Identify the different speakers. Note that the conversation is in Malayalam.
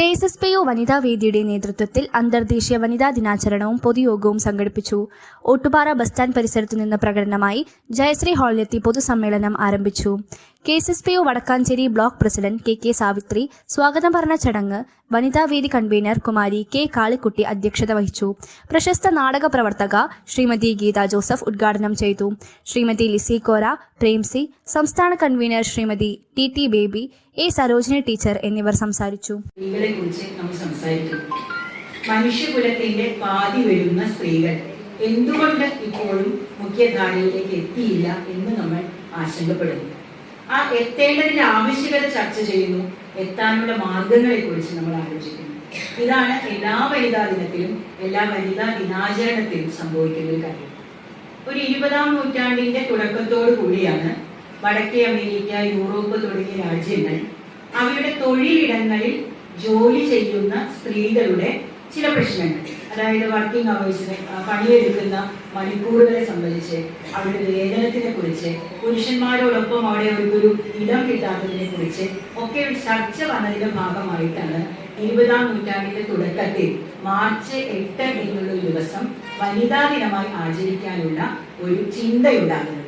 Speaker 1: K S S P U വനിതാ വേദിയുടെ നേതൃത്വത്തിൽ അന്തർദേശീയ വനിതാ ദിനാചരണവും പൊതുയോഗവും സംഘടിപ്പിച്ചു. ഓട്ടുപാറ ബസ് സ്റ്റാൻഡ് പരിസരത്തു നിന്ന് പ്രകടനമായി ജയശ്രീ ഹാളിലെത്തി പൊതുസമ്മേളനം ആരംഭിച്ചു. K S S P U Vadakkanchery block president K K Savithri സ്വാഗതം പറഞ്ഞ ചടങ്ങ് വനിതാ വേദി കൺവീനർ കുമാരി കെ കാളിക്കുട്ടി അധ്യക്ഷത വഹിച്ചു. പ്രശസ്ത നാടക പ്രവർത്തക ശ്രീമതി ഗീത ജോസഫ് ഉദ്ഘാടനം ചെയ്തു. ശ്രീമതി ലിസി കോര പ്രേംസി സംസ്ഥാന convener Shrimati T T Baby A Sarojini teacher എന്നിവർ സംസാരിച്ചു.
Speaker 2: മനുഷ്യകുലത്തിന്റെ പാതി വരുന്ന സ്ത്രീകൾ എന്തുകൊണ്ട് ഇപ്പോഴും മുഖ്യധാരയിലേക്ക് എത്തിയില്ല എന്ന് നമ്മൾ ആശങ്കപ്പെടുന്നു? ആ എത്തേണ്ടതിന്റെ ആവശ്യകത ചർച്ച ചെയ്യുന്നു. എത്താനുള്ള മാർഗങ്ങളെ കുറിച്ച് നമ്മൾ ആലോചിക്കുന്നു. ഇതാണ് എല്ലാ വനിതാ ദിനത്തിലും എല്ലാ വനിതാ ദിനാചരണത്തിലും സംഭവിക്കുന്ന ഒരു കാര്യം. ഒരു ഇരുപതാം നൂറ്റാണ്ടിന്റെ തുടക്കത്തോടു കൂടിയാണ് വടക്കേ അമേരിക്ക യൂറോപ്പ് തുടങ്ങിയ രാജ്യങ്ങൾ അവരുടെ തൊഴിലിടങ്ങളിൽ ജോലി ചെയ്യുന്ന സ്ത്രീകളുടെ ചില പ്രശ്നങ്ങൾ. അതായത് വർക്കിംഗ് അവേഴ്സിനെ പണിയെടുക്കുന്ന മണിക്കൂറുകളെ സംബന്ധിച്ച് അവരുടെ വേതനത്തിനെ കുറിച്ച് പുരുഷന്മാരോടൊപ്പം അവിടെ ഒരു ഇടം കിട്ടാത്തതിനെ കുറിച്ച് ഒക്കെ ഒരു ചർച്ച വന്നതിന്റെ ഭാഗമായിട്ടാണ് ഇരുപതാം നൂറ്റാണ്ടിന്റെ തുടക്കത്തിൽ മാർച്ച് എട്ട് എന്നുള്ള ദിവസം വനിതാ ദിനമായി ആചരിക്കാനുള്ള ഒരു ചിന്തയുണ്ടാകുന്നത്.